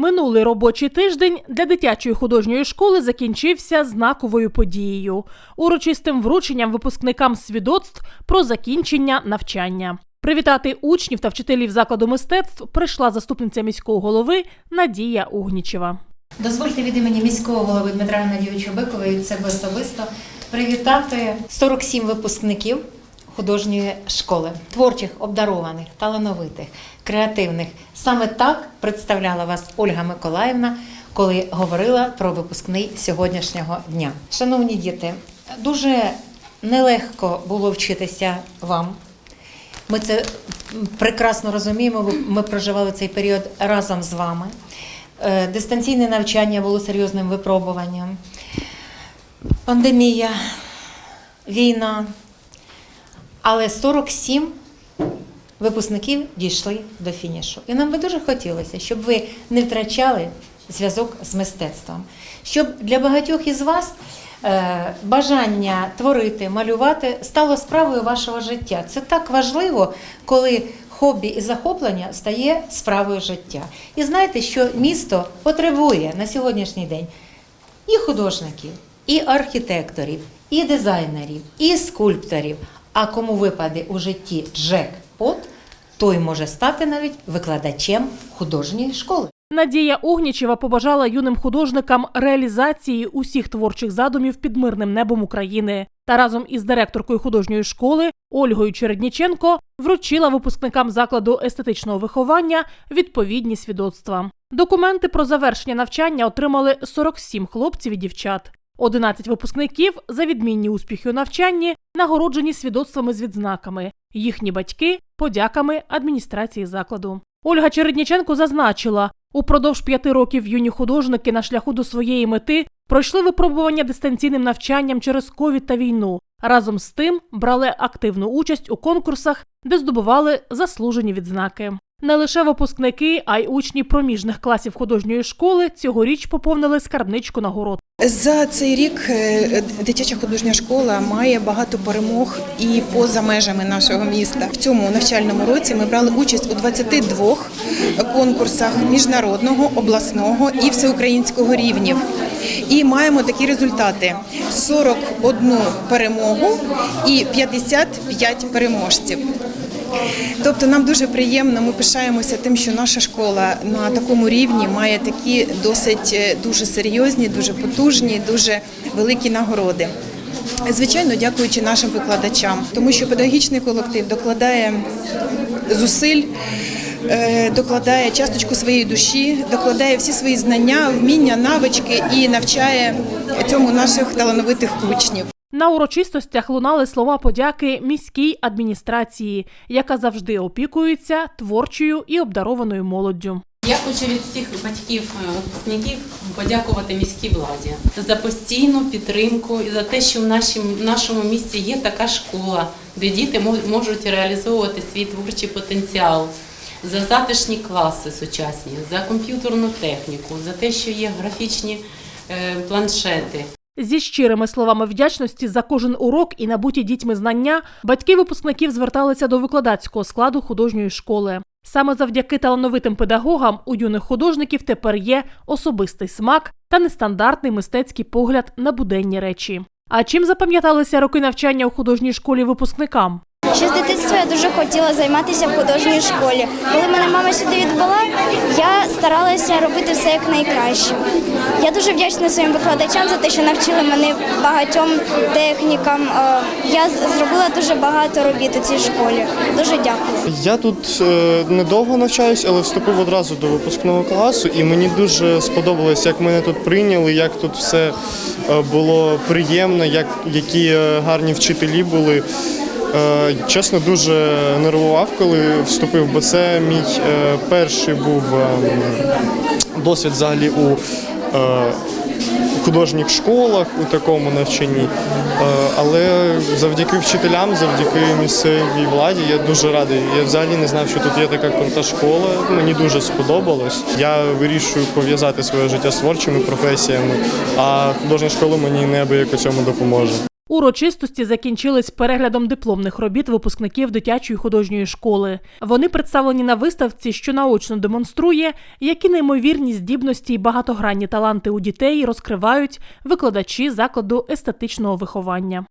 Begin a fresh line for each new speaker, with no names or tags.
Минулий робочий тиждень для дитячої художньої школи закінчився знаковою подією урочистим врученням випускникам свідоцтв про закінчення навчання. Привітати учнів та вчителів закладу мистецтв прийшла заступниця міського голови Надія Угнічева.
Дозвольте від імені міського голови Дмитра Геннадійовича Бикова від особисто привітати 47 випускників художньої школи, творчих, обдарованих, талановитих, креативних. Саме так представляла вас Ольга Миколаївна, коли говорила про випускний сьогоднішнього дня. Шановні діти, дуже нелегко було вчитися вам. Ми це прекрасно розуміємо, ми проживали цей період разом з вами. Е, Дистанційне навчання було серйозним випробуванням. Пандемія, війна. Але 47 випускників дійшли до фінішу. І нам би дуже хотілося, щоб ви не втрачали зв'язок з мистецтвом, щоб для багатьох із вас е, бажання творити, малювати стало справою вашого життя. Це так важливо, коли хобі і захоплення стає справою життя. І знаєте, що місто потребує на сьогоднішній день і художників, і архітекторів, і дизайнерів, і скульпторів. А кому випаде у житті джек-пот, той може стати навіть викладачем художньої школи.
Надія Угнічева побажала юним художникам реалізації усіх творчих задумів під мирним небом України та разом із директоркою художньої школи Ольгою Чередніченко вручила випускникам закладу естетичного виховання відповідні свідоцтва. Документи про завершення навчання отримали 47 хлопців і дівчат. 11 випускників за відмінні успіхи у навчанні нагороджені свідоцтвами з відзнаками, їхні батьки подяками адміністрації закладу. Ольга Чередніченко зазначила, упродовж п'яти років юні художники на шляху до своєї мети пройшли випробування дистанційним навчанням через ковід та війну. Разом з тим брали активну участь у конкурсах, де здобували заслужені відзнаки. Не лише випускники, а й учні проміжних класів художньої школи цьогоріч поповнили скарбничку нагород.
За цей рік е, дитяча художня школа має багато перемог і поза межами нашого міста. В цьому навчальному році ми брали участь у 22 конкурсах міжнародного, обласного і всеукраїнського рівнів. І маємо такі результати: 41 перемогу і 55 переможців. Тобто нам дуже приємно, ми пишаємося тим, що наша школа на такому рівні має такі досить е, дуже серйозні, дуже потужні, дуже великі нагороди. Звичайно, дякуючи нашим викладачам, тому що педагогічний колектив докладає зусиль, е, докладає часточку своєї душі, докладає всі свої знання, вміння, навички і навчає цьому наших талановитих учнів.
На урочистостях лунали слова подяки міській адміністрації, яка завжди опікується творчою і обдарованою молоддю.
Я хочу від всіх батьків е, випускників подякувати міській владі за постійну підтримку і за те, що в нашім, в нашому місті є така школа, де діти можуть реалізовувати свій творчий потенціал, за затишні класи сучасні, за комп'ютерну техніку, за те, що є графічні е, планшети.
Зі щирими словами вдячності за кожен урок і набуті дітьми знання батьки випускників зверталися до викладацького складу художньої школи. Саме завдяки талановитим педагогам у юних художників тепер є особистий смак та нестандартний мистецький погляд на буденні речі. А чим запам'яталися роки навчання у художній школі випускникам?
Ще з дитинства я дуже хотіла займатися в художній школі. Коли мене мама сюди відбула, я старалася робити все як найкраще. Я дуже вдячна своїм викладачам за те, що навчили мене багатьом технікам. Е, Я зробила дуже багато робіт у цій школі. Дуже дякую.
Я тут е, недовго навчаюсь, але вступив одразу до випускного класу, і мені дуже сподобалось, як мене тут прийняли, як тут все е, було приємно, як які гарні вчителі були. Е, Чесно, дуже нервував, коли вступив, бо це мій е, перший був е, досвід взагалі у е, художніх школах у такому навчанні. Але завдяки вчителям, завдяки місцевій владі, я дуже радий. Я взагалі не знав, що тут є така крута школа. Мені дуже сподобалось. Я вирішую пов'язати своє життя з творчими професіями, а художня школа мені неабияк у цьому допоможе.
Урочистості закінчились переглядом дипломних робіт випускників дитячої художньої школи. Вони представлені на виставці, що наочно демонструє, які неймовірні здібності і багатогранні таланти у дітей розкривають викладачі закладу естетичного виховання.